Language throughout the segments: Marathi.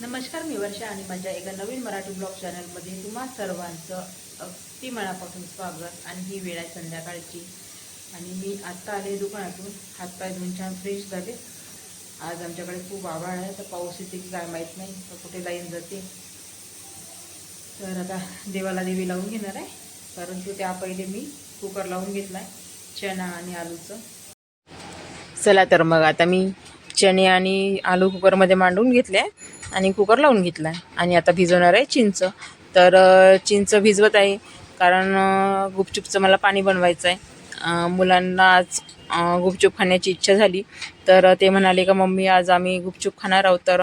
नमस्कार मी वर्षा आणि माझ्या एका नवीन मराठी ब्लॉग चॅनलमध्ये तुम्हा सर्वांचं अगदी मनापासून स्वागत. आणि ही वेळ आहे संध्याकाळची. आणि मी आत्ता आले दुकानातून. हातपाय धुवून छान फ्रेश झाले. आज आमच्याकडे खूप आभाळ आहे. तर पाऊस येते की काय माहीत नाही. तर कुठे लाईन जाते. तर आता देवाला देवी लावून घेणार आहे. परंतु त्या पहिले मी कुकर लावून घेतला आहे चणा आणि आलूचं. चला तर मग आता मी चणे आणि आलू कुकरमध्ये मांडून घेतले आणि कुकर लावून घेतला. आहे आणि आता भिजवणार आहे चिंच. तर चिंच भिजवत आहे. कारण गुपचूपचं मला पाणी बनवायचं आहे. मुलांना आज गुपचूप खाण्याची इच्छा झाली. तर ते म्हणाले का मम्मी आज आम्ही गुपचूप खाणार आहोत. तर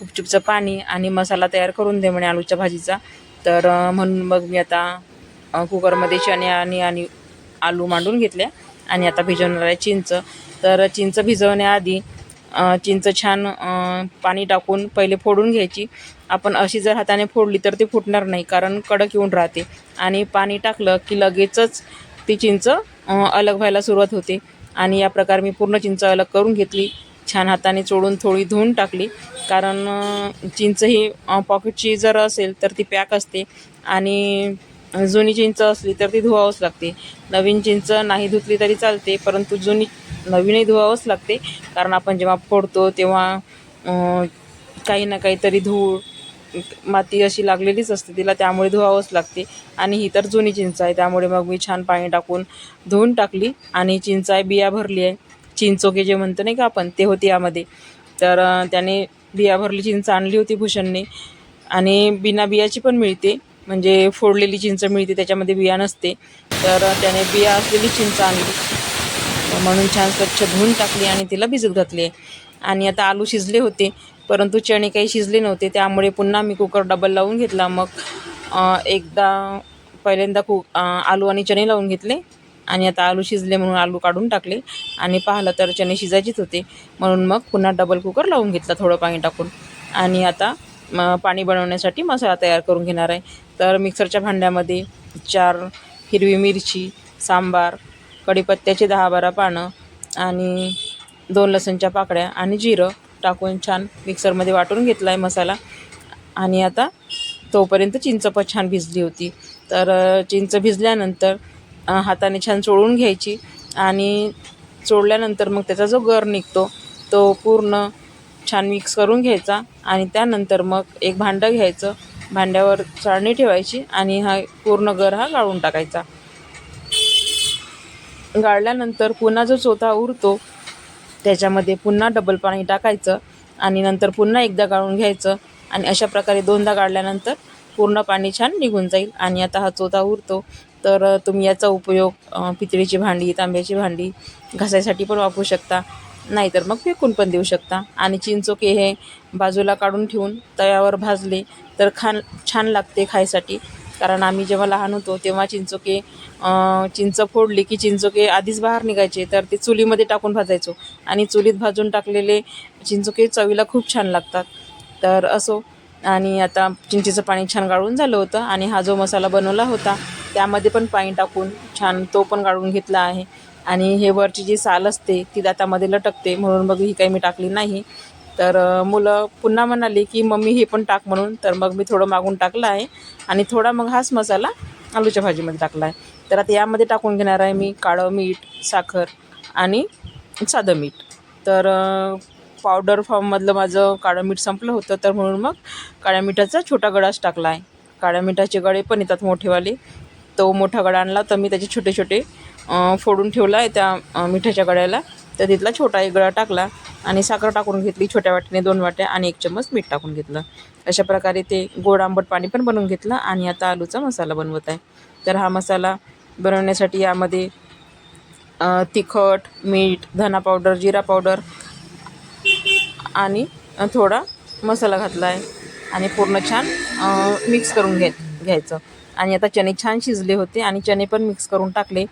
गुपचूपचं पाणी आणि मसाला तयार करून दे म्हणे आलूच्या भाजीचा. तर म्हणून मग मी आता कुकरमध्ये चणे आणि आणि आलू मांडून घेतले. आणि आता भिजवणार आहे चिंच. तर चिंच भिजवण्याआधी चिंच छान पाणी टाकून पहिले फोडून घ्यायची. आपण अशी जर हाताने फोडली तर ती फुटणार नाही कारण कडक येऊन राहते. आणि पाणी टाकलं की लगेचच ती चिंच अलग व्हायला सुरुवात होते. आणि या प्रकारे मी पूर्ण चिंच अलग करून घेतली. छान हाताने चोळून थोडी धुवून टाकली. कारण चिंच ही पॉकेटची जर असेल तर ती पॅक असते. आणि जुनी चिंच असली तर ती धुवावंच लागते. नवीन चिंच नाही धुतली तरी चालते परंतु जुनी नवीनही धुवावंच लागते. कारण आपण जेव्हा फोडतो तेव्हा काही ना काहीतरी धूळ माती अशी लागलेलीच असते. तिला त्यामुळे धुवावंच लागते. आणि ही तर जुनी चिंच आहे. त्यामुळे मग मी छान पाणी टाकून धुवून टाकली. आणि चिंच आहे बिया भरली आहे. चिंचोके जे म्हणतो नाही का आपण ते होते यामध्ये. तर त्याने बिया भरली चिंच आणली होती भूषणने. आणि बिना बियाची पण मिळते. म्हणजे फोडलेली चिंच मिळते त्याच्यामध्ये बिया नसते. तर त्याने बिया असलेली चिंच आणली. म्हणून छान स्वच्छ धुवून टाकली आणि तिला भिजत घातली. आणि आता आलू शिजले होते परंतु चणे काही शिजले नव्हते. त्यामुळे पुन्हा मी कुकर डबल लावून घेतला. मग एकदा पहिल्यांदा कु आलू आणि चणे लावून घेतले. आणि आता आलू शिजले म्हणून आलू काढून टाकले. आणि पाहिलं तर चणे शिजायचेच होते. म्हणून मग पुन्हा डबल कुकर लावून घेतला थोडं पाणी टाकून. आणि आता पाणी बनवण्यासाठी मसाला तयार करून घेणार आहे. तर मिक्सरच्या भांड्यामध्ये चार हिरवी मिरची सांबार कढीपत्त्याचे दहा बारा पानं आणि दोन लसूणच्या पाकळ्या आणि जिरं टाकून छान मिक्सरमध्ये वाटून घेतला आहे मसाला. आणि आता तोपर्यंत चिंच पण छान भिजली होती. तर चिंच भिजल्यानंतर हाताने छान चोळून घ्यायची आणि चोळल्यानंतर मग त्याचा जो गर निघतो तो पूर्ण छान मिक्स करून घ्यायचा आणि त्यानंतर मग एक भांडं घ्यायचं. भांड्यावर चाळणी ठेवायची आणि हा पूर्ण गर हा गाळून टाकायचा. गाळल्यानंतर पुन्हा जो चोथा उरतो त्याच्यामध्ये पुन्हा डबल पाणी टाकायचं आणि नंतर पुन्हा एकदा गाळून घ्यायचं आणि अशा प्रकारे दोनदा गाळल्यानंतर पूर्ण पाणी छान निघून जाईल. आणि आता हा चोथा उरतो. तर तुम्ही याचा उपयोग पितळीची भांडी तांब्याची भांडी घासायसाठी पण वापरू शकता. नाहीतर मग फेकून पण देऊ शकता. आणि चिंचोके हे बाजूला काढून ठेवून तव्यावर भाजले तर खान छान लागते खायसाठी. कारण आम्ही जेव्हा लहान होतो तेव्हा चिंचोके चिंच फोडली की चिंचोके आधीच बाहेर निघायचे तर ते चुलीमध्ये टाकून भाजायचो. आणि चुलीत भाजून टाकलेले चिंचोके चवीला खूप छान लागतात. तर असो. आणि आता चिंचेचं पाणी छान गाळून झालं होतं आणि हा जो मसाला बनवला होता त्यामध्ये पण पाणी टाकून छान तो पण गाळून घेतला आहे. आणि हे वरची जी साल असते ती दातामध्ये लटकते म्हणून बघ ही काही मी टाकली नाही. तर मुलं पुन्हा म्हणाली की मम्मी हे पण टाक म्हणून. तर मग मी थोडं मागून टाकलं आहे. आणि थोडा मग हाच मसाला आलूच्या भाजीमध्ये टाकला आहे. तर आता यामध्ये टाकून घेणार आहे मी काळं मीठ साखर आणि साधं मीठ. तर पावडर फॉर्ममधलं माझं काळं मीठ संपलं होतं. तर म्हणून मग काळ्या मिठाचा छोटा गडाच टाकला आहे. काळ्या मिठाचे गडे पण येतात मोठेवाले. तो मोठा गडा आणला तर मी त्याचे छोटे छोटे फोडून ठेवला आहे त्या मिठाच्या गड्याला. तर तिथला छोटा एक गळा टाकला. आणि साखर टाकून घेतली छोट्या वाट्याने दोन वाट्या आणि एक चम्मच मीठ टाकून घेतलं. अशा प्रकारे ते गोड आंबट पाणी पण बनवून घेतलं आणि आता आलूचा मसाला बनवत आहे. तर हा मसाला बनवण्यासाठी यामध्ये तिखट मीठ धना पावडर जिरा पावडर आणि थोडा मसाला घातला आहे. आणि पूर्ण छान मिक्स करून घे घ्यायचं. आणि आता चणे छान शिजले होते आणि चणे पण मिक्स करून टाकले.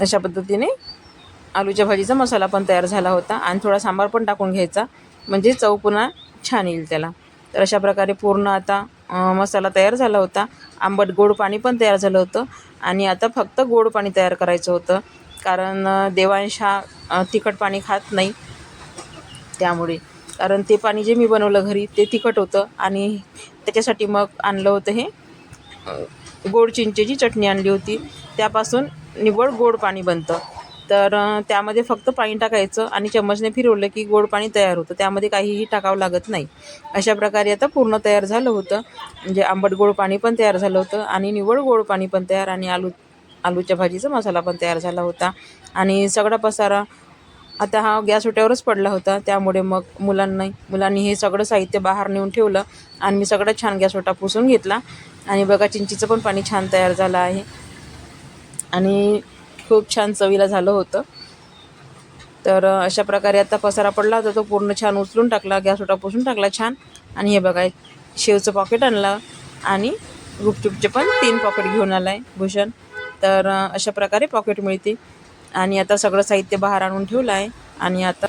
अशा पद्धतीने आलूच्या भाजीचा मसाला पण तयार झाला होता आणि थोडा सांबार पण टाकून घ्यायचा. म्हणजे चव पुन्हा छान येईल त्याला. तर अशा प्रकारे पूर्ण आता मसाला तयार झाला होता. आंबट गोड पाणी पण तयार झालं होतं. आणि आता फक्त गोड पाणी तयार करायचं होतं. कारण देवांश हा तिखट पाणी खात नाही. त्यामुळे. कारण ते पाणी जे मी बनवलं घरी ते तिखट होतं. आणि त्याच्यासाठी मग आणलं होतं हे. गोड चिंचेची चटणी आणली होती. त्यापासून निव्वळ गोड पाणी बनतं. तर त्यामध्ये फक्त पाणी टाकायचं आणि चम्मचने फिरवलं की गोड पाणी तयार होतं. त्यामध्ये काहीही टाकावं लागत नाही. अशा प्रकारे आता पूर्ण तयार झालं होतं. म्हणजे आंबट गोड पाणी पण तयार झालं होतं आणि निवड गोड पाणी पण तयार आणि आलू आलूच्या भाजीचा मसाला पण तयार झाला होता. आणि सगळा पसारा आता हा गॅस ओट्यावरच पडला होता. त्यामुळे मग मुलांना मुलांनी हे सगळं साहित्य बाहेर नेऊन ठेवलं आणि मी सगळं छान गॅस ओटा पुसून घेतला. आणि बघा चिंचीचं पण पाणी छान तयार झालं आहे. आणि खूप छान चवीला झालं होतं. तर अशा प्रकारे आता पसारा पडला होता तो पूर्ण छान उचलून टाकला गॅस ओटा पुसून टाकला छान. आणि हे बघा शेवचं पॉकेट आणलं आणि गुपचुपचे पण तीन पॉकेट घेऊन आला आहे भूषण. तर अशा प्रकारे पॉकेट मिळते. आणि आता सगळं साहित्य बाहेर आणून ठेवलं आहे आणि आता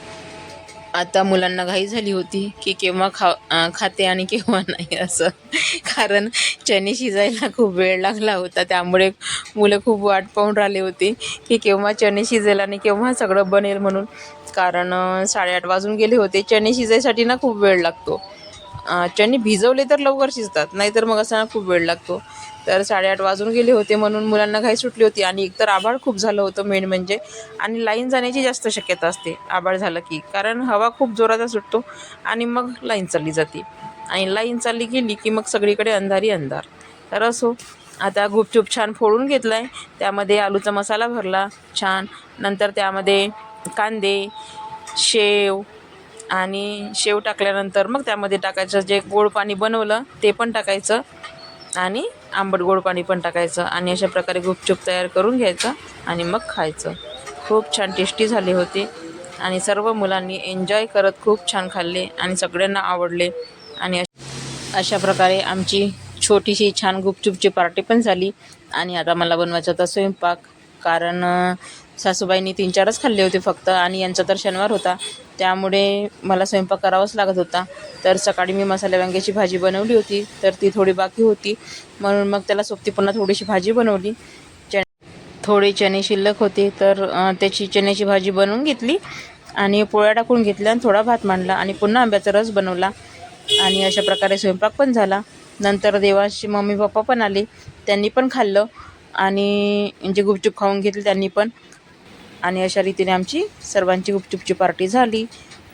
आता मुलांना घाई झाली होती की केव्हा खा खाते आणि केव्हा नाही असं. कारण चणे शिजायला खूप वेळ लागला होता. त्यामुळे मुलं खूप वाट पाहून राहिले होते की केव्हा चणे शिजेल आणि केव्हा सगळं बनेल म्हणून. कारण साडेआठ वाजून गेले होते. चणे शिजायसाठी ना खूप वेळ लागतो. चणे भिजवले तर लवकर शिजतात नाहीतर मग असा खूप वेळ लागतो. तर साडेआठ वाजून गेले होते म्हणून मुलांना घाई सुटली होती आणि एकतर आभाळ खूप झालं होतं मेन म्हणजे आणि लाईन जाण्याची जास्त शक्यता असते आभाळ झालं की. कारण हवा खूप जोराचा सुटतो आणि मग लाईन चालली जाते. आणि लाईन चालली गेली की मग सगळीकडे अंधारी अंधार. तर असो आता गुपचूप छान फोडून घेतला आहे त्यामध्ये आलूचा मसाला भरला छान. नंतर त्यामध्ये कांदे शेव आणि शेव टाकल्यानंतर मग त्यामध्ये टाकायचं जे गोड पाणी बनवलं ते पण टाकायचं. आणि आंबट गोड पाणी पण टाकायचं. आणि अशा प्रकारे गुपचूप तयार करून घ्यायचं आणि मग खायचं. खूप छान टेस्टी झाले होते. आणि सर्व मुलांनी एन्जॉय करत खूप छान खाल्ले आणि सगळ्यांना आवडले. आणि अशा प्रकारे आमची छोटीशी छान गुपचूपची पार्टी पण झाली. आणि आता मला बनवायचा होता स्वयंपाक. कारण सासूबाईंनी तीन चारच खाल्ले होते फक्त आणि यांचा तर शनिवार होता. त्यामुळे मला स्वयंपाक करावाच लागत होता. तर सकाळी मी मसाल्या वांग्याची भाजी बनवली होती. तर ती थोडी बाकी होती. म्हणून मग त्याला सोबती पुन्हा थोडीशी भाजी बनवली. च थोडे चणे शिल्लक होते. तर त्याची चण्याची भाजी बनवून घेतली आणि पोळ्या टाकून घेतल्या आणि थोडा भात मांडला आणि पुन्हा आंब्याचा रस बनवला. आणि अशा प्रकारे स्वयंपाक पण झाला. नंतर देवाशी मम्मी पप्पा पण आले. त्यांनी पण खाल्लं आणि जे गुपचूप खाऊन घेतले त्यांनी पण. आणि अशा रीतीने आमची सर्वांची गुपचुपची पार्टी झाली.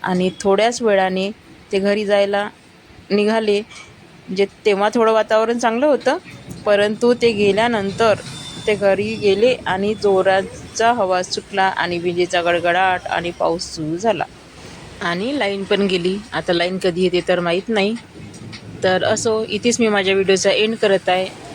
आणि थोड्याच वेळाने ते घरी जायला निघाले जे तेव्हा थोडं वातावरण चांगलं होतं परंतु ते गेल्यानंतर ते घरी गेले आणि जोराचा हवा सुटला आणि विजेचा गडगडाट आणि पाऊस सुरू झाला. आणि लाईन पण गेली. आता लाईन कधी येते तर माहीत नाही. तर असो इथेच मी माझ्या व्हिडिओचा एंड करत आहे.